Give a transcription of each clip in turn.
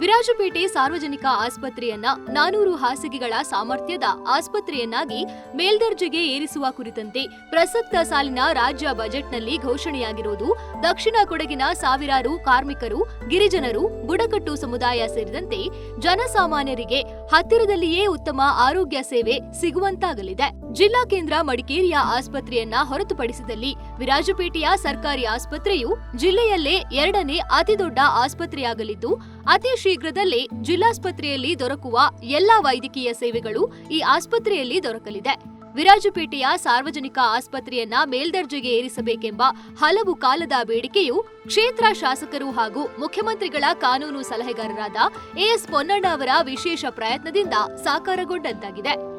ವಿರಾಜಪೇಟೆ ಸಾರ್ವಜನಿಕ ಆಸ್ಪತ್ರೆಯನ್ನ ನಾನೂರು ಹಾಸಿಗೆಗಳ ಸಾಮರ್ಥ್ಯದ ಆಸ್ಪತ್ರೆಯನ್ನಾಗಿ ಮೇಲ್ದರ್ಜೆಗೆ ಏರಿಸುವ ಕುರಿತಂತೆ ಪ್ರಸಕ್ತ ಸಾಲಿನ ರಾಜ್ಯ ಬಜೆಟ್ನಲ್ಲಿ ಘೋಷಣೆಯಾಗಿರುವುದು ದಕ್ಷಿಣ ಕೊಡಗಿನ ಸಾವಿರಾರು ಕಾರ್ಮಿಕರು, ಗಿರಿಜನರು, ಬುಡಕಟ್ಟು ಸಮುದಾಯ ಸೇರಿದಂತೆ ಜನಸಾಮಾನ್ಯರಿಗೆ ಹತ್ತಿರದಲ್ಲಿಯೇ ಉತ್ತಮ ಆರೋಗ್ಯ ಸೇವೆ ಸಿಗುವಂತಾಗಲಿದೆ. ಜಿಲ್ಲಾ ಕೇಂದ್ರ ಮಡಿಕೇರಿಯ ಆಸ್ಪತ್ರೆಯನ್ನ ಹೊರತುಪಡಿಸಿದಲ್ಲಿ ವಿರಾಜಪೇಟೆಯ ಸರ್ಕಾರಿ ಆಸ್ಪತ್ರೆಯು ಜಿಲ್ಲೆಯಲ್ಲೇ ಎರಡನೇ ಅತಿದೊಡ್ಡ ಆಸ್ಪತ್ರೆಯಾಗಲಿದ್ದು, ಅತಿ ಶೀಘ್ರದಲ್ಲೇ ಜಿಲ್ಲಾಸ್ಪತ್ರೆಯಲ್ಲಿ ದೊರಕುವ ಎಲ್ಲಾ ವೈದ್ಯಕೀಯ ಸೇವೆಗಳು ಈ ಆಸ್ಪತ್ರೆಯಲ್ಲಿ ದೊರಕಲಿದೆ. ವಿರಾಜಪೇಟೆಯ ಸಾರ್ವಜನಿಕ ಆಸ್ಪತ್ರೆಯನ್ನ ಮೇಲ್ದರ್ಜೆಗೆ ಏರಿಸಬೇಕೆಂಬ ಹಲವು ಕಾಲದ ಬೇಡಿಕೆಯು ಕ್ಷೇತ್ರ ಶಾಸಕರು ಹಾಗೂ ಮುಖ್ಯಮಂತ್ರಿಗಳ ಕಾನೂನು ಸಲಹೆಗಾರರಾದ ಎಎಸ್ ಪೊನ್ನಣ್ಣ ಅವರ ವಿಶೇಷ ಪ್ರಯತ್ನದಿಂದ ಸಾಕಾರಗೊಂಡಂತಾಗಿದೆ.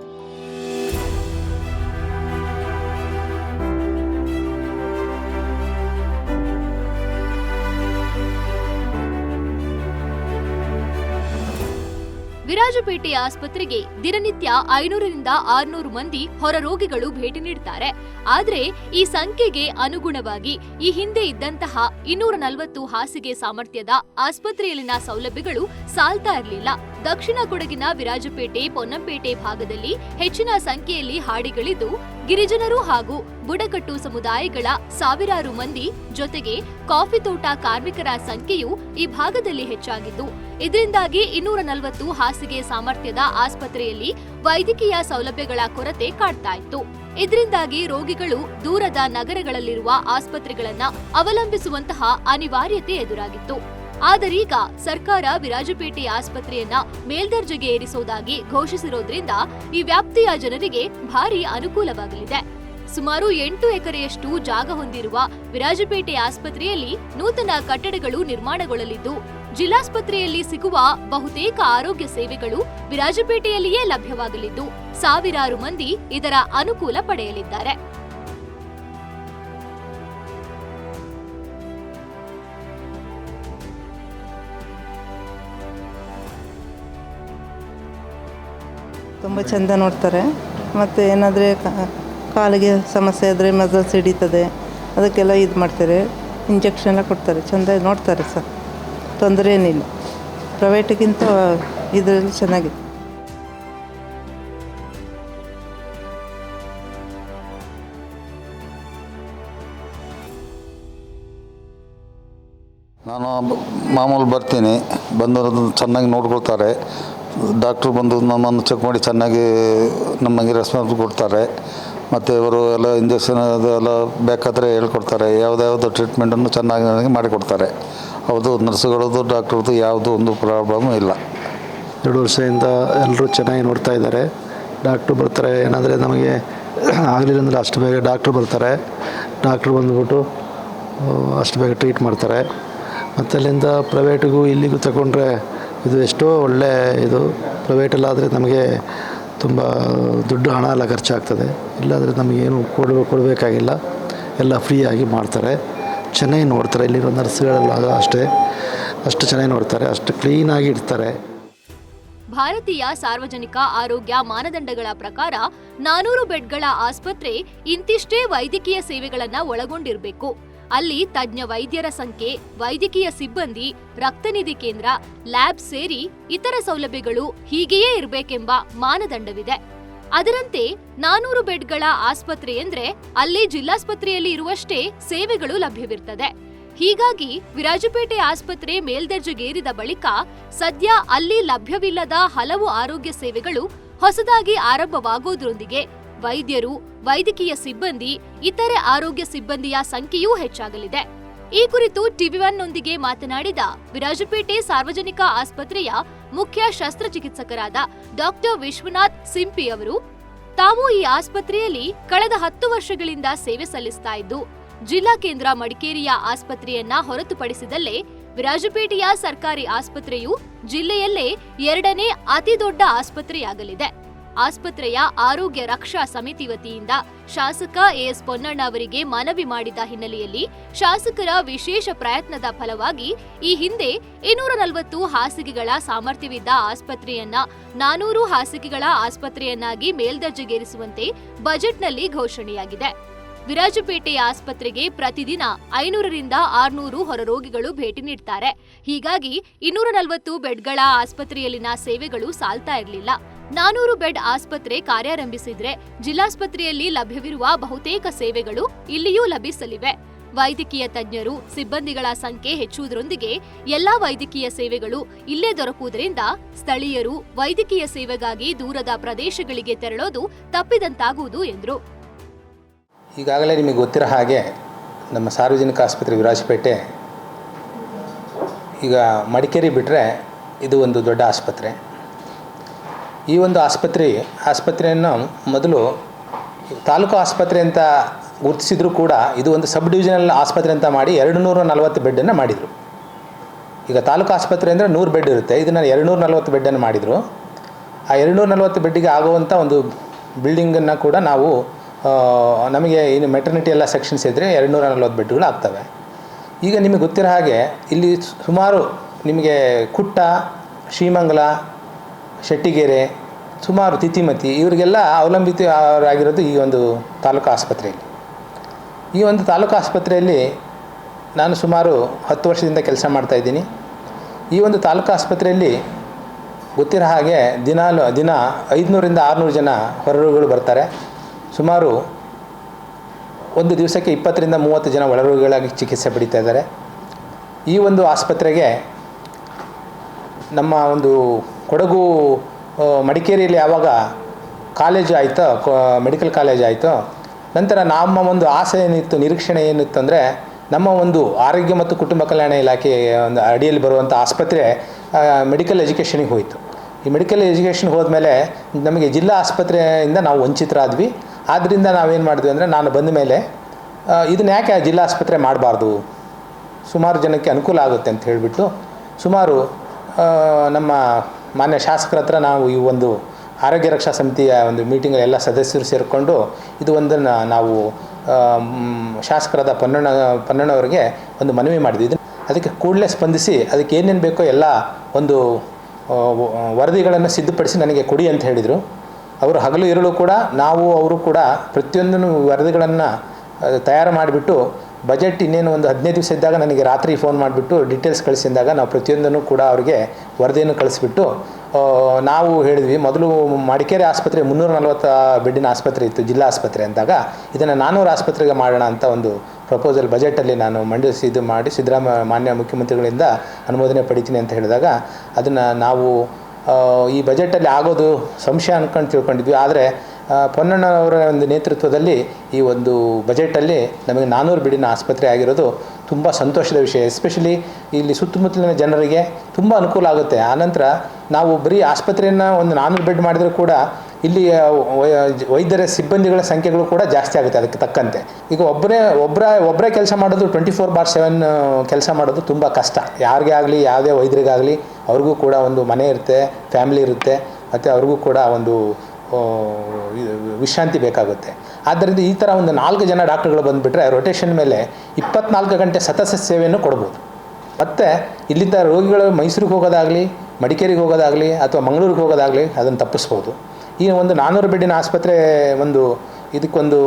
ವಿರಾಜಪೇಟೆಯ ಆಸ್ಪತ್ರೆಗೆ ದಿನನಿತ್ಯ ಐನೂರರಿಂದ ಆರ್ನೂರು ಮಂದಿ ಹೊರ ರೋಗಿಗಳು ಭೇಟಿ ನೀಡುತ್ತಾರೆ ಆದರೆ ಈ ಸಂಖ್ಯೆಗೆ ಅನುಗುಣವಾಗಿ ಈ ಹಿಂದೆ ಇದ್ದಂತಹ ಇನ್ನೂರ ನಲವತ್ತು ಹಾಸಿಗೆ ಸಾಮರ್ಥ್ಯದ ಆಸ್ಪತ್ರೆಯಲ್ಲಿನ ಸೌಲಭ್ಯಗಳು ಸಾಲ್ತಾ ಇರಲಿಲ್ಲ. ದಕ್ಷಿಣ ಕೊಡಗಿನ ವಿರಾಜಪೇಟೆ, ಪೊನ್ನಂಪೇಟೆ ಭಾಗದಲ್ಲಿ ಹೆಚ್ಚಿನ ಸಂಖ್ಯೆಯಲ್ಲಿ ಹಾಡಿಗಳಿದ್ದು ಗಿರಿಜನರು ಹಾಗೂ ಬುಡಕಟ್ಟು ಸಮುದಾಯಗಳ ಸಾವಿರಾರು ಮಂದಿ ಜೊತೆಗೆ ಕಾಫಿ ತೋಟ ಕಾರ್ಮಿಕರ ಸಂಖ್ಯೆಯು ಈ ಭಾಗದಲ್ಲಿ ಹೆಚ್ಚಾಗಿದ್ದು, ಇದರಿಂದಾಗಿ ಇನ್ನೂರ ನಲವತ್ತು ಹಾಸಿಗೆ ಸಾಮರ್ಥ್ಯದ ಆಸ್ಪತ್ರೆಯಲ್ಲಿ ವೈದ್ಯಕೀಯ ಸೌಲಭ್ಯಗಳ ಕೊರತೆ ಕಾಡ್ತಾ ಇತ್ತು. ಇದರಿಂದಾಗಿ ರೋಗಿಗಳು ದೂರದ ನಗರಗಳಲ್ಲಿರುವ ಆಸ್ಪತ್ರೆಗಳನ್ನ ಅವಲಂಬಿಸುವಂತಹ ಅನಿವಾರ್ಯತೆ ಎದುರಾಗಿತ್ತು. ಆದರೀಗ ಸರ್ಕಾರ ವಿರಾಜಪೇಟೆ ಆಸ್ಪತ್ರೆಯನ್ನ ಮೇಲ್ದರ್ಜೆಗೆ ಏರಿಸುವುದಾಗಿ ಘೋಷಿಸಿರೋದ್ರಿಂದ ಈ ವ್ಯಾಪ್ತಿಯ ಜನರಿಗೆ ಭಾರಿ ಅನುಕೂಲವಾಗಲಿದೆ. ಸುಮಾರು ಎಂಟು ಎಕರೆಯಷ್ಟು ಜಾಗ ಹೊಂದಿರುವ ವಿರಾಜಪೇಟೆ ಆಸ್ಪತ್ರೆಯಲ್ಲಿ ನೂತನ ಕಟ್ಟಡಗಳು ನಿರ್ಮಾಣಗೊಳ್ಳಲಿದ್ದು, ಜಿಲ್ಲಾಸ್ಪತ್ರೆಯಲ್ಲಿ ಸಿಗುವ ಬಹುತೇಕ ಆರೋಗ್ಯ ಸೇವೆಗಳು ವಿರಾಜಪೇಟೆಯಲ್ಲಿಯೇ ಲಭ್ಯವಾಗಲಿದ್ದು, ಸಾವಿರಾರು ಮಂದಿ ಇದರ ಅನುಕೂಲ ಪಡೆಯಲಿದ್ದಾರೆ. ತುಂಬ ಚೆಂದ ನೋಡ್ತಾರೆ. ಮತ್ತು ಏನಾದರೆ ಕಾಲಿಗೆ ಸಮಸ್ಯೆ ಆದರೆ ಮಸಲ್ಸ್ ಹಿಡಿತದೆ, ಅದಕ್ಕೆಲ್ಲ ಇದು ಮಾಡ್ತಾರೆ. ಇಂಜೆಕ್ಷನ್ ಎಲ್ಲ ಕೊಡ್ತಾರೆ, ಚೆಂದ ನೋಡ್ತಾರೆ ಸರ್. ತೊಂದರೆ ಏನಿಲ್ಲ. ಪ್ರೈವೇಟಿಗಿಂತ ಇದರಲ್ಲಿ ಚೆನ್ನಾಗಿದೆ. ನಾನು ಮಾಮೂಲು ಬರ್ತೀನಿ. ಬಂದು ಅದನ್ನ ಚೆನ್ನಾಗಿ ನೋಡ್ಕೊಳ್ತಾರೆ. ಡಾಕ್ಟ್ರು ಬಂದು ನಮ್ಮನ್ನು ಚೆಕ್ ಮಾಡಿ ಚೆನ್ನಾಗಿ ನಮಗೆ ರೆಸ್ಪಾನ್ಸ್ ಕೊಡ್ತಾರೆ. ಮತ್ತು ಇವರು ಎಲ್ಲ ಇಂಜೆಕ್ಷನ್ ಅದೆಲ್ಲ ಬೇಕಾದರೆ ಹೇಳ್ಕೊಡ್ತಾರೆ. ಯಾವುದ್ಯಾವುದು ಟ್ರೀಟ್ಮೆಂಟನ್ನು ಚೆನ್ನಾಗಿ ನನಗೆ ಮಾಡಿಕೊಡ್ತಾರೆ. ಹೌದು, ನರ್ಸ್ಗಳದ್ದು, ಡಾಕ್ಟ್ರದ್ದು ಯಾವುದು ಒಂದು ಪ್ರಾಬ್ಲಮ್ ಇಲ್ಲ. ಎರಡು ವರ್ಷದಿಂದ ಎಲ್ಲರೂ ಚೆನ್ನಾಗಿ ನೋಡ್ತಾ ಇದ್ದಾರೆ. ಡಾಕ್ಟ್ರು ಬರ್ತಾರೆ. ಏನಾದರೆ ನಮಗೆ ಆಗಲಿಲ್ಲ ಅಂದರೆ ಅಷ್ಟು ಬೇಗ ಡಾಕ್ಟ್ರು ಬರ್ತಾರೆ. ಡಾಕ್ಟ್ರು ಬಂದುಬಿಟ್ಟು ಅಷ್ಟು ಬೇಗ ಟ್ರೀಟ್ ಮಾಡ್ತಾರೆ. ಮತ್ತು ಅಲ್ಲಿಂದ ಪ್ರೈವೇಟಿಗೂ ಇಲ್ಲಿಗೂ ತಗೊಂಡ್ರೆ ಇದು ಎಷ್ಟೋ ಒಳ್ಳೆ ಇದು. ಪ್ರೈವೇಟಲ್ಲಾದರೆ ನಮಗೆ ತುಂಬ ದುಡ್ಡು ಹಣ ಎಲ್ಲ ಖರ್ಚಾಗ್ತದೆ. ಇಲ್ಲಾದರೆ ನಮಗೇನು ಕೊಡ ಕೊಡಬೇಕಾಗಿಲ್ಲ. ಎಲ್ಲ ಫ್ರೀಯಾಗಿ ಮಾಡ್ತಾರೆ. ಚೆನ್ನಾಗಿ ನೋಡ್ತಾರೆ. ಇಲ್ಲಿರೋ ನರ್ಸ್ಗಳೆಲ್ಲ ಅಷ್ಟೇ. ಅಷ್ಟು ಚೆನ್ನಾಗಿ ನೋಡ್ತಾರೆ. ಅಷ್ಟು ಕ್ಲೀನಾಗಿ ಇಡ್ತಾರೆ. ಭಾರತೀಯ ಸಾರ್ವಜನಿಕ ಆರೋಗ್ಯ ಮಾನದಂಡಗಳ ಪ್ರಕಾರ ನಾನೂರು ಬೆಡ್ಗಳ ಆಸ್ಪತ್ರೆ ಇಂತಿಷ್ಟೇ ವೈದ್ಯಕೀಯ ಸೇವೆಗಳನ್ನು ಒಳಗೊಂಡಿರಬೇಕು. ಅಲ್ಲಿ ತಜ್ಞ ವೈದ್ಯರ ಸಂಖ್ಯೆ, ವೈದ್ಯಕೀಯ ಸಿಬ್ಬಂದಿ ರಕ್ತನಿಧಿ ಕೇಂದ್ರ, ಲ್ಯಾಬ್ ಸೇರಿ ಇತರ ಸೌಲಭ್ಯಗಳು ಹೀಗೆಯೇ ಇರಬೇಕೆಂಬ ಮಾನದಂಡವಿದೆ. ಅದರಂತೆ ನಾನೂರು ಬೆಡ್ಗಳ ಆಸ್ಪತ್ರೆ ಎಂದ್ರೆ ಅಲ್ಲಿ ಜಿಲ್ಲಾಸ್ಪತ್ರೆಯಲ್ಲಿ ಇರುವಷ್ಟೇ ಸೇವೆಗಳು ಲಭ್ಯವಿರ್ತದೆ. ಹೀಗಾಗಿ ವಿರಾಜಪೇಟೆ ಆಸ್ಪತ್ರೆ ಮೇಲ್ದರ್ಜೆಗೇರಿದ ಬಳಿಕ ಸದ್ಯ ಅಲ್ಲಿ ಲಭ್ಯವಿಲ್ಲದ ಹಲವು ಆರೋಗ್ಯ ಸೇವೆಗಳು ಹೊಸದಾಗಿ ಆರಂಭವಾಗುವುದರೊಂದಿಗೆ ವೈದ್ಯರು, ವೈದ್ಯಕೀಯ ಸಿಬ್ಬಂದಿ, ಇತರೆ ಆರೋಗ್ಯ ಸಿಬ್ಬಂದಿಯ ಸಂಖ್ಯೆಯೂ ಹೆಚ್ಚಾಗಲಿದೆ. ಈ ಕುರಿತು ಟಿವಿ ನೊಂದಿಗೆ ಮಾತನಾಡಿದ ವಿರಾಜಪೇಟೆ ಸಾರ್ವಜನಿಕ ಆಸ್ಪತ್ರೆಯ ಮುಖ್ಯ ಶಸ್ತ್ರಚಿಕಿತ್ಸಕರಾದ ಡಾಕ್ಟರ್ ವಿಶ್ವನಾಥ್ ಸಿಂಪಿ ಅವರು, ತಾವು ಈ ಆಸ್ಪತ್ರೆಯಲ್ಲಿ ಕಳೆದ ಹತ್ತು ವರ್ಷಗಳಿಂದ ಸೇವೆ ಸಲ್ಲಿಸ್ತಾ ಇದ್ದು, ಜಿಲ್ಲಾ ಕೇಂದ್ರ ಮಡಿಕೇರಿಯ ಆಸ್ಪತ್ರೆಯನ್ನ ಹೊರತುಪಡಿಸಿದಲ್ಲೇ ವಿರಾಜಪೇಟೆಯ ಸರ್ಕಾರಿ ಆಸ್ಪತ್ರೆಯು ಜಿಲ್ಲೆಯಲ್ಲೇ ಎರಡನೇ ಅತಿದೊಡ್ಡ ಆಸ್ಪತ್ರೆಯಾಗಲಿದೆ. ಆಸ್ಪತ್ರೆಯ ಆರೋಗ್ಯ ರಕ್ಷಾ ಸಮಿತಿ ವತಿಯಿಂದ ಶಾಸಕ ಎಎಸ್ ಪೊನ್ನಣ್ಣ ಅವರಿಗೆ ಮನವಿ ಮಾಡಿದ ಹಿನ್ನೆಲೆಯಲ್ಲಿ ಶಾಸಕರ ವಿಶೇಷ ಪ್ರಯತ್ನದ ಫಲವಾಗಿ ಈ ಹಿಂದೆ ಇನ್ನೂರ ನಲವತ್ತು ಹಾಸಿಗೆಗಳ ಸಾಮರ್ಥ್ಯವಿದ್ದ ಆಸ್ಪತ್ರೆಯನ್ನ ನಾನೂರು ಹಾಸಿಗೆಗಳ ಆಸ್ಪತ್ರೆಯನ್ನಾಗಿ ಮೇಲ್ದರ್ಜೆಗೇರಿಸುವಂತೆ ಬಜೆಟ್ನಲ್ಲಿ ಘೋಷಣೆಯಾಗಿದೆ. ವಿರಾಜಪೇಟೆಯ ಆಸ್ಪತ್ರೆಗೆ ಪ್ರತಿದಿನ ಐನೂರರಿಂದ ಆರುನೂರು ಹೊರರೋಗಿಗಳು ಭೇಟಿ ನೀಡ್ತಾರೆ. ಹೀಗಾಗಿ ಇನ್ನೂರ ನಲವತ್ತು ಬೆಡ್ಗಳ ಆಸ್ಪತ್ರೆಯಲ್ಲಿನ ಸೇವೆಗಳು ಸಾಲ್ತಾ ಇರಲಿಲ್ಲ. ನಾನೂರು ಬೆಡ್ ಆಸ್ಪತ್ರೆ ಕಾರ್ಯಾರಂಭಿಸಿದ್ರೆ ಜಿಲ್ಲಾಸ್ಪತ್ರೆಯಲ್ಲಿ ಲಭ್ಯವಿರುವ ಬಹುತೇಕ ಸೇವೆಗಳು ಇಲ್ಲಿಯೂ ಲಭಿಸಲಿವೆ. ವೈದ್ಯಕೀಯ ತಜ್ಞರು, ಸಿಬ್ಬಂದಿಗಳ ಸಂಖ್ಯೆ ಹೆಚ್ಚುವುದರೊಂದಿಗೆ ಎಲ್ಲಾ ವೈದ್ಯಕೀಯ ಸೇವೆಗಳು ಇಲ್ಲೇ ದೊರಕುವುದರಿಂದ ಸ್ಥಳೀಯರು ವೈದ್ಯಕೀಯ ಸೇವೆಗಾಗಿ ದೂರದ ಪ್ರದೇಶಗಳಿಗೆ ತೆರಳೋದು ತಪ್ಪಿದಂತಾಗುವುದು ಎಂದರು. ಈಗಾಗಲೇ ನಿಮಗೆ ಗೊತ್ತಿರೋ ಹಾಗೆ ನಮ್ಮ ಸಾರ್ವಜನಿಕ ಆಸ್ಪತ್ರೆ ವಿರಾಜಪೇಟೆ, ಈಗ ಮಡಿಕೇರಿ ಬಿಟ್ಟರೆ ಇದು ಒಂದು ದೊಡ್ಡ ಆಸ್ಪತ್ರೆ. ಈ ಒಂದು ಆಸ್ಪತ್ರೆ, ಆಸ್ಪತ್ರೆಯನ್ನು ಮೊದಲು ತಾಲೂಕು ಆಸ್ಪತ್ರೆ ಅಂತ ಗುರುತಿಸಿದ್ರು ಕೂಡ ಇದು ಒಂದು ಸಬ್ ಡಿವಿಷನಲ್ ಆಸ್ಪತ್ರೆ ಅಂತ ಮಾಡಿ ಎರಡು ನೂರ ನಲವತ್ತು ಬೆಡ್ಡನ್ನು ಮಾಡಿದರು. ಈಗ ತಾಲೂಕು ಆಸ್ಪತ್ರೆ ಅಂದರೆ ನೂರು ಬೆಡ್ ಇರುತ್ತೆ. ಇದನ್ನು ಎರಡು ನೂರ ನಲವತ್ತು ಬೆಡ್ಡನ್ನು ಮಾಡಿದರು. ಆ ಎರಡುನೂರ ನಲವತ್ತು ಬೆಡ್ಡಿಗೆ ಆಗುವಂಥ ಒಂದು ಬಿಲ್ಡಿಂಗನ್ನು ಕೂಡ ನಾವು ನಮಗೆ ಏನು ಮೆಟರ್ನಿಟಿ ಎಲ್ಲ ಸೆಕ್ಷನ್ಸ್ ಇದ್ದರೆ ಎರಡು ನೂರ ನಲ್ವತ್ತು ಬೆಡ್ಗಳು ಆಗ್ತವೆ. ಈಗ ನಿಮಗೆ ಗೊತ್ತಿರೋ ಹಾಗೆ ಇಲ್ಲಿ ಸುಮಾರು ನಿಮಗೆ ಕುಟ್ಟ, ಶ್ರೀಮಂಗಲ ಶೆಟ್ಟಿಗೆರೆ, ಸುಮಾರು ತಿತಿಮತಿ ಇವರಿಗೆಲ್ಲ ಅವಲಂಬಿತರಾಗಿರೋದು ಈ ಒಂದು ತಾಲೂಕು ಆಸ್ಪತ್ರೆಯಲ್ಲಿ. ಈ ಒಂದು ತಾಲೂಕು ಆಸ್ಪತ್ರೆಯಲ್ಲಿ ನಾನು ಸುಮಾರು ಹತ್ತು ವರ್ಷದಿಂದ ಕೆಲಸ ಮಾಡ್ತಾಯಿದ್ದೀನಿ ಈ ಒಂದು ತಾಲೂಕು ಆಸ್ಪತ್ರೆಯಲ್ಲಿ ಗೊತ್ತಿರೋ ಹಾಗೆ ದಿನಾಲು, ದಿನ ಐದುನೂರಿಂದ ಆರುನೂರು ಜನ ಹೊರರೋಗಿಗಳು ಬರ್ತಾರೆ. ಸುಮಾರು ಒಂದು ದಿವಸಕ್ಕೆ ಇಪ್ಪತ್ತರಿಂದ ಮೂವತ್ತು ಜನ ಒಳರೋಗಿಗಳಾಗಿ ಚಿಕಿತ್ಸೆ ಪಡೀತಾ ಇದ್ದಾರೆ. ಈ ಒಂದು ಆಸ್ಪತ್ರೆಗೆ ನಮ್ಮ ಒಂದು ಕೊಡಗು ಮಡಿಕೇರಿಯಲ್ಲಿ ಯಾವಾಗ ಕಾಲೇಜು ಆಯಿತೋ ಮೆಡಿಕಲ್ ಕಾಲೇಜ್ ಆಯಿತು, ನಂತರ ನಮ್ಮ ಒಂದು ಆಸೆ ಏನಿತ್ತು, ನಿರೀಕ್ಷಣೆ ಏನಿತ್ತು ಅಂದರೆ ನಮ್ಮ ಒಂದು ಆರೋಗ್ಯ ಮತ್ತು ಕುಟುಂಬ ಕಲ್ಯಾಣ ಇಲಾಖೆ ಒಂದು ಅಡಿಯಲ್ಲಿ ಬರುವಂಥ ಆಸ್ಪತ್ರೆ ಮೆಡಿಕಲ್ ಎಜುಕೇಷನಿಗೆ ಹೋಯಿತು. ಈ ಮೆಡಿಕಲ್ ಎಜುಕೇಷನ್ ಹೋದ್ಮೇಲೆ ನಮಗೆ ಜಿಲ್ಲಾ ಆಸ್ಪತ್ರೆಯಿಂದ ನಾವು ವಂಚಿತರಾದ್ವಿ. ಆದ್ದರಿಂದ ನಾವೇನು ಮಾಡಿದ್ವಿ ಅಂದರೆ ನಾನು ಬಂದ ಮೇಲೆ ಇದನ್ನ ಯಾಕೆ ಜಿಲ್ಲಾ ಆಸ್ಪತ್ರೆ ಮಾಡಬಾರ್ದು? ಸುಮಾರು ಜನಕ್ಕೆ ಅನುಕೂಲ ಆಗುತ್ತೆ ಅಂತ ಹೇಳಿಬಿಟ್ಟು ಸುಮಾರು ನಮ್ಮ ಮಾನ್ಯ ಶಾಸಕರ ಹತ್ರ ನಾವು ಈ ಒಂದು ಆರೋಗ್ಯ ರಕ್ಷಾ ಸಮಿತಿಯ ಒಂದು ಮೀಟಿಂಗ್ ಎಲ್ಲ ಸದಸ್ಯರು ಸೇರಿಕೊಂಡು ಇದು ಒಂದನ್ನು ನಾವು ಶಾಸಕರಾದ ಪನ್ನಣ್ಣ ಪನ್ನಣ್ಣವರಿಗೆ ಒಂದು ಮನವಿ ಮಾಡಿದ್ವಿ. ಅದಕ್ಕೆ ಕೂಡಲೇ ಸ್ಪಂದಿಸಿ ಅದಕ್ಕೆ ಏನೇನು ಬೇಕೋ ಎಲ್ಲ ಒಂದು ವರದಿಗಳನ್ನು ಸಿದ್ಧಪಡಿಸಿ ನನಗೆ ಕೊಡಿ ಅಂತ ಹೇಳಿದರು. ಅವರು ಹಗಲು ಇರಲು ಕೂಡ ನಾವು, ಅವರು ಕೂಡ ಪ್ರತಿಯೊಂದನ್ನು ವರದಿಗಳನ್ನು ತಯಾರು ಮಾಡಿಬಿಟ್ಟು ಬಜೆಟ್ ಇನ್ನೇನು ಒಂದು ಹದಿನೈದು ದಿವಸ ಇದ್ದಾಗ ನನಗೆ ರಾತ್ರಿ ಫೋನ್ ಮಾಡಿಬಿಟ್ಟು ಡೀಟೇಲ್ಸ್ ಕಳಿಸಿದಾಗ ನಾವು ಪ್ರತಿಯೊಂದನ್ನು ಕೂಡ ಅವರಿಗೆ ವರದಿಯನ್ನು ಕಳಿಸ್ಬಿಟ್ಟು ನಾವು ಹೇಳಿದ್ವಿ. ಮೊದಲು ಮಡಿಕೇರಿ ಆಸ್ಪತ್ರೆ, ಮುನ್ನೂರ ನಲವತ್ತು ಬೆಡ್ಡಿನ ಆಸ್ಪತ್ರೆ ಇತ್ತು, ಜಿಲ್ಲಾ ಆಸ್ಪತ್ರೆ ಅಂದಾಗ. ಇದನ್ನು ನಾನ್ನೂರು ಆಸ್ಪತ್ರೆಗೆ ಮಾಡೋಣ ಅಂತ ಒಂದು ಪ್ರಪೋಸಲ್ ಬಜೆಟಲ್ಲಿ ನಾನು ಮಂಡಿಸಿ ಇದು ಮಾಡಿ ಸಿದ್ದರಾಮಯ್ಯ ಮಾನ್ಯ ಮುಖ್ಯಮಂತ್ರಿಗಳಿಂದ ಅನುಮೋದನೆ ಪಡಿತೀನಿ ಅಂತ ಹೇಳಿದಾಗ ಅದನ್ನು ನಾವು ಈ ಬಜೆಟಲ್ಲಿ ಆಗೋದು ಸಂಶಯ ಅನ್ಕೊಂಡು ತಿಳ್ಕೊಂಡಿದ್ವಿ. ಆದರೆ ಆ, ಪೊನ್ನಣ್ಣವರ ಒಂದು ನೇತೃತ್ವದಲ್ಲಿ ಈ ಒಂದು ಬಜೆಟಲ್ಲಿ ನಮಗೆ ನಾನ್ನೂರು ಬಿಡಿನ ಆಸ್ಪತ್ರೆ ಆಗಿರೋದು ತುಂಬ ಸಂತೋಷದ ವಿಷಯ. ಎಸ್ಪೆಷಲಿ ಇಲ್ಲಿ ಸುತ್ತಮುತ್ತಲಿನ ಜನರಿಗೆ ತುಂಬ ಅನುಕೂಲ ಆಗುತ್ತೆ. ಆನಂತರ ನಾವು ಬರೀ ಆಸ್ಪತ್ರೆಯನ್ನು ಒಂದು ನಾನ್ನೂರು ಬೆಡ್ ಮಾಡಿದರೂ ಕೂಡ ಇಲ್ಲಿ ವೈದ್ಯರ ಸಿಬ್ಬಂದಿಗಳ ಸಂಖ್ಯೆಗಳು ಕೂಡ ಜಾಸ್ತಿ ಆಗುತ್ತೆ ಅದಕ್ಕೆ ತಕ್ಕಂತೆ. ಈಗ ಒಬ್ಬರೇ ಒಬ್ಬರ ಒಬ್ಬರೇ ಕೆಲಸ ಮಾಡೋದು ಟ್ವೆಂಟಿ ಫೋರ್ ಬಾರ್ ಸೆವೆನ್ ಕೆಲಸ ಮಾಡೋದು ತುಂಬ ಕಷ್ಟ. ಯಾರಿಗೆ ಆಗಲಿ ಯಾವುದೇ ವೈದ್ಯರಿಗಾಗಲಿ ಅವ್ರಿಗೂ ಕೂಡ ಒಂದು ಮನೆ ಇರುತ್ತೆ ಫ್ಯಾಮಿಲಿ ಇರುತ್ತೆ ಮತ್ತು ಅವ್ರಿಗೂ ಕೂಡ ಒಂದು ವಿಶ್ರಾಂತಿ ಬೇಕಾಗುತ್ತೆ. ಆದ್ದರಿಂದ ಈ ಥರ ಒಂದು ನಾಲ್ಕು ಜನ ಡಾಕ್ಟರ್ಗಳು ಬಂದುಬಿಟ್ರೆ ರೊಟೇಷನ್ ಮೇಲೆ ಇಪ್ಪತ್ನಾಲ್ಕು ಗಂಟೆ ಸತತ ಸೇವೆಯನ್ನು ಕೊಡ್ಬೋದು. ಮತ್ತು ಇಲ್ಲಿದ್ದ ರೋಗಿಗಳು ಮೈಸೂರಿಗೆ ಹೋಗೋದಾಗಲಿ, ಮಡಿಕೇರಿಗೆ ಹೋಗೋದಾಗಲಿ ಅಥವಾ ಮಂಗಳೂರಿಗೆ ಹೋಗೋದಾಗಲಿ ಅದನ್ನು ತಪ್ಪಿಸ್ಬೋದು. ಈ ಒಂದು ನಾನ್ನೂರು ಬೆಡ್ಡಿನ ಆಸ್ಪತ್ರೆ ಒಂದು ಇದಕ್ಕೊಂದು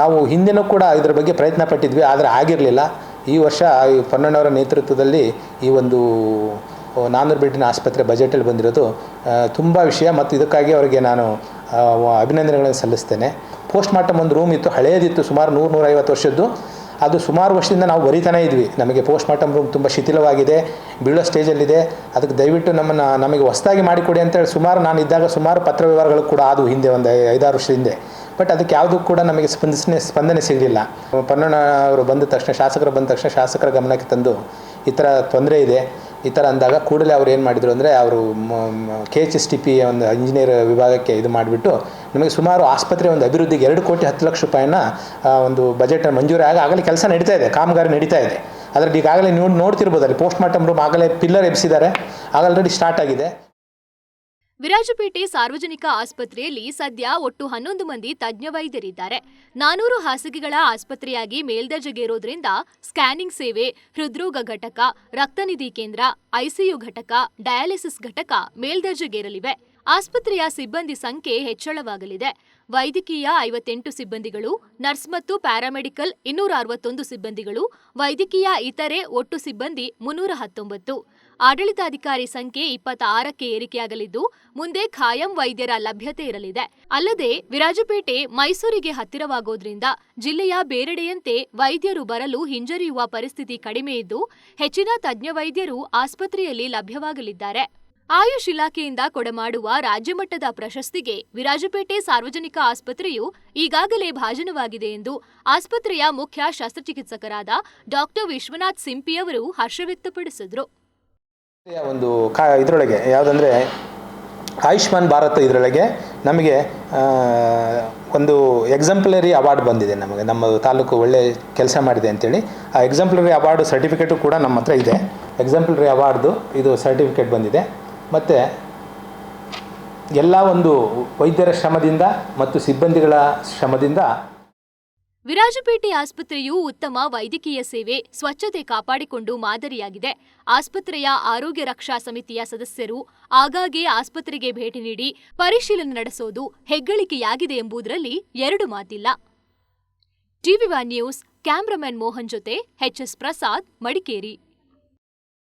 ನಾವು ಹಿಂದಿನೂ ಕೂಡ ಇದರ ಬಗ್ಗೆ ಪ್ರಯತ್ನ ಪಟ್ಟಿದ್ವಿ, ಆದರೆ ಆಗಿರಲಿಲ್ಲ. ಈ ವರ್ಷ ಈ ಪೊನ್ನಣ್ಣವರ ನೇತೃತ್ವದಲ್ಲಿ ಈ ಒಂದು ನಾನ್ನೂರು ಬೆಡ್ಡಿನ ಆಸ್ಪತ್ರೆ ಬಜೆಟಲ್ಲಿ ಬಂದಿರೋದು ತುಂಬ ವಿಷಯ. ಮತ್ತು ಇದಕ್ಕಾಗಿ ಅವರಿಗೆ ನಾನು ಅಭಿನಂದನೆಗಳನ್ನು ಸಲ್ಲಿಸ್ತೇನೆ. ಪೋಸ್ಟ್ ಮಾರ್ಟಮ್ ಒಂದು ರೂಮ್ ಇತ್ತು ಹಳೆಯದಿತ್ತು ಸುಮಾರು ನೂರು, ನೂರೈವತ್ತು ವರ್ಷದ್ದು. ಅದು ಸುಮಾರು ವರ್ಷದಿಂದ ನಾವು ಬರಿತಾನೇ ಇದ್ವಿ. ನಮಗೆ ಪೋಸ್ಟ್ ಮಾರ್ಟಮ್ ರೂಮ್ ತುಂಬ ಶಿಥಿಲವಾಗಿದೆ, ಬೀಳೋ ಸ್ಟೇಜಲ್ಲಿದೆ. ಅದಕ್ಕೆ ದಯವಿಟ್ಟು ನಮ್ಮನ್ನು, ನಮಗೆ ಹೊಸದಾಗಿ ಮಾಡಿಕೊಡಿ ಅಂತೇಳಿ ಸುಮಾರು ನಾನು ಇದ್ದಾಗ ಸುಮಾರು ಪತ್ರ ವ್ಯವಹಾರಗಳು ಕೂಡ ಆದವು ಹಿಂದೆ ಒಂದು ಐದಾರು ವರ್ಷದ ಹಿಂದೆ. ಬಟ್ ಅದಕ್ಕೆ ಯಾವುದೂ ಕೂಡ ನಮಗೆ ಸ್ಪಂದಿಸನೆ, ಸ್ಪಂದನೆ ಸಿಗಲಿಲ್ಲ. ಪನ್ನಣ್ಣ ಅವರು ಬಂದ ತಕ್ಷಣ, ಶಾಸಕರು ಬಂದ ತಕ್ಷಣ ಶಾಸಕರ ಗಮನಕ್ಕೆ ತಂದು ಈ ಥರ ತೊಂದರೆ ಇದೆ. ಈ ಥರ ಅಂದಾಗ ಕೂಡಲೇ ಅವ್ರು ಏನು ಮಾಡಿದರು ಅಂದರೆ ಅವರು K H S T P ಒಂದು ಇಂಜಿನಿಯರ್ ವಿಭಾಗಕ್ಕೆ ಇದು ಮಾಡಿಬಿಟ್ಟು ನಮಗೆ ಸುಮಾರು ಆಸ್ಪತ್ರೆ ಒಂದು ಅಭಿವೃದ್ಧಿಗೆ ಎರಡು ಕೋಟಿ ಹತ್ತು ಲಕ್ಷ ರೂಪಾಯಿನ ಒಂದು ಬಜೆಟ್ ಮಂಜೂರಿ ಆಗ ಆಗಲೇ ಕೆಲಸ ನಡೀತಾ ಇದೆ, ಕಾಮಗಾರಿ ನಡೀತಾ ಇದೆ. ಅದರಲ್ಲಿ ಈಗಾಗಲೇ ನೀವು ನೋಡ್ತಿರ್ಬೋದು ಅಲ್ಲಿ ಪೋಸ್ಟ್ ಮಾರ್ಟಮ್ ರೂಮ್ ಆಗಲೇ ಪಿಲ್ಲರ್ ಎಬ್ಸಿದ್ದಾರೆ ಆಲ್ರೆಡಿ ಸ್ಟಾರ್ಟ್ ಆಗಿದೆ. ವಿರಾಜಪೇಟೆ ಸಾರ್ವಜನಿಕ ಆಸ್ಪತ್ರೆಯಲ್ಲಿ ಸದ್ಯ ಒಟ್ಟು ಹನ್ನೊಂದು ಮಂದಿ ತಜ್ಞ ವೈದ್ಯರಿದ್ದಾರೆ. ನಾನೂರು ಹಾಸಿಗೆಗಳ ಆಸ್ಪತ್ರೆಯಾಗಿ ಮೇಲ್ದರ್ಜೆಗೇರೋದ್ರಿಂದ ಸ್ಕ್ಯಾನಿಂಗ್ ಸೇವೆ, ಹೃದ್ರೋಗ ಘಟಕ, ರಕ್ತನಿಧಿ ಕೇಂದ್ರ, ಐಸಿಯು ಘಟಕ, ಡಯಾಲಿಸಿಸ್ ಘಟಕ ಮೇಲ್ದರ್ಜೆಗೇರಲಿವೆ. ಆಸ್ಪತ್ರೆಯ ಸಿಬ್ಬಂದಿ ಸಂಖ್ಯೆ ಹೆಚ್ಚಳವಾಗಲಿದೆ. ವೈದ್ಯಕೀಯ ಐವತ್ತೆಂಟು ಸಿಬ್ಬಂದಿಗಳು, ನರ್ಸ್ ಮತ್ತು ಪ್ಯಾರಾಮೆಡಿಕಲ್ ಇನ್ನೂರ ಅರವತ್ತೊಂದು ಸಿಬ್ಬಂದಿಗಳು, ವೈದ್ಯಕೀಯ ಇತರೆ ಒಟ್ಟು ಸಿಬ್ಬಂದಿ ಮುನ್ನೂರ ಹತ್ತೊಂಬತ್ತು. ಆಡಳಿತಾಧಿಕಾರಿ ಸಂಖ್ಯೆ ಇಪ್ಪತ್ತಾರಕ್ಕೆ ಏರಿಕೆಯಾಗಲಿದ್ದು, ಮುಂದೆ ಖಾಯಂ ವೈದ್ಯರ ಲಭ್ಯತೆ ಇರಲಿದೆ. ಅಲ್ಲದೆ, ವಿರಾಜಪೇಟೆ ಮೈಸೂರಿಗೆ ಹತ್ತಿರವಾಗೋದ್ರಿಂದ ಜಿಲ್ಲೆಯ ಬೇರೆಡೆಯಂತೆ ವೈದ್ಯರು ಬರಲು ಹಿಂಜರಿಯುವ ಪರಿಸ್ಥಿತಿ ಕಡಿಮೆ ಇದ್ದು, ಹೆಚ್ಚಿನ ತಜ್ಞ ವೈದ್ಯರು ಆಸ್ಪತ್ರೆಯಲ್ಲಿ ಲಭ್ಯವಾಗಲಿದ್ದಾರೆ. ಆಯುಷ್ ಇಲಾಖೆಯಿಂದ ಕೊಡಮಾಡುವ ರಾಜ್ಯಮಟ್ಟದ ಪ್ರಶಸ್ತಿಗೆ ವಿರಾಜಪೇಟೆ ಸಾರ್ವಜನಿಕ ಆಸ್ಪತ್ರೆಯು ಈಗಾಗಲೇ ಭಾಜನವಾಗಿದೆ ಎಂದು ಆಸ್ಪತ್ರೆಯ ಮುಖ್ಯ ಶಸ್ತ್ರಚಿಕಿತ್ಸಕರಾದ ಡಾಕ್ಟರ್ ವಿಶ್ವನಾಥ್ ಸಿಂಪಿಯವರು ಹರ್ಷ ವ್ಯಕ್ತಪಡಿಸಿದರು. ಒಂದು ಕಾ, ಇದರೊಳಗೆ, ಯಾವುದಂದರೆ ಆಯುಷ್ಮಾನ್ ಭಾರತ್ ಇದರೊಳಗೆ ನಮಗೆ ಒಂದು ಎಕ್ಸಾಂಪ್ಲರಿ ಅವಾರ್ಡ್ ಬಂದಿದೆ ನಮಗೆ, ನಮ್ಮ ತಾಲೂಕು ಒಳ್ಳೆ ಕೆಲಸ ಮಾಡಿದೆ ಅಂತೇಳಿ. ಆ ಎಕ್ಸಾಂಪ್ಲರಿ ಅವಾರ್ಡ್ ಸರ್ಟಿಫಿಕೇಟು ಕೂಡ ನಮ್ಮ ಹತ್ರ ಇದೆ. ಎಕ್ಸಾಂಪ್ಲರಿ ಅವಾರ್ಡ್ದು ಇದು ಸರ್ಟಿಫಿಕೇಟ್ ಬಂದಿದೆ. ಮತ್ತು ಎಲ್ಲ ಒಂದು ವೈದ್ಯರ ಶ್ರಮದಿಂದ ಮತ್ತು ಸಿಬ್ಬಂದಿಗಳ ಶ್ರಮದಿಂದ ವಿರಾಜಪೇಟೆ ಆಸ್ಪತ್ರೆಯು ಉತ್ತಮ ವೈದ್ಯಕೀಯ ಸೇವೆ, ಸ್ವಚ್ಛತೆ ಕಾಪಾಡಿಕೊಂಡು ಮಾದರಿಯಾಗಿದೆ. ಆಸ್ಪತ್ರೆಯ ಆರೋಗ್ಯ ರಕ್ಷಾ ಸಮಿತಿಯ ಸದಸ್ಯರು ಆಗಾಗ್ಗೆ ಆಸ್ಪತ್ರೆಗೆ ಭೇಟಿ ನೀಡಿ ಪರಿಶೀಲನೆ ನಡೆಸೋದು ಹೆಗ್ಗಳಿಕೆಯಾಗಿದೆ ಎಂಬುದರಲ್ಲಿ ಎರಡು ಮಾತಿಲ್ಲ. ಟಿವಿ ನ್ಯೂಸ್, ಕ್ಯಾಮ್ರಾಮನ್ ಮೋಹನ್ ಜೊತೆ ಎಚ್ಎಸ್ ಪ್ರಸಾದ್ ಮಡಿಕೇರಿ.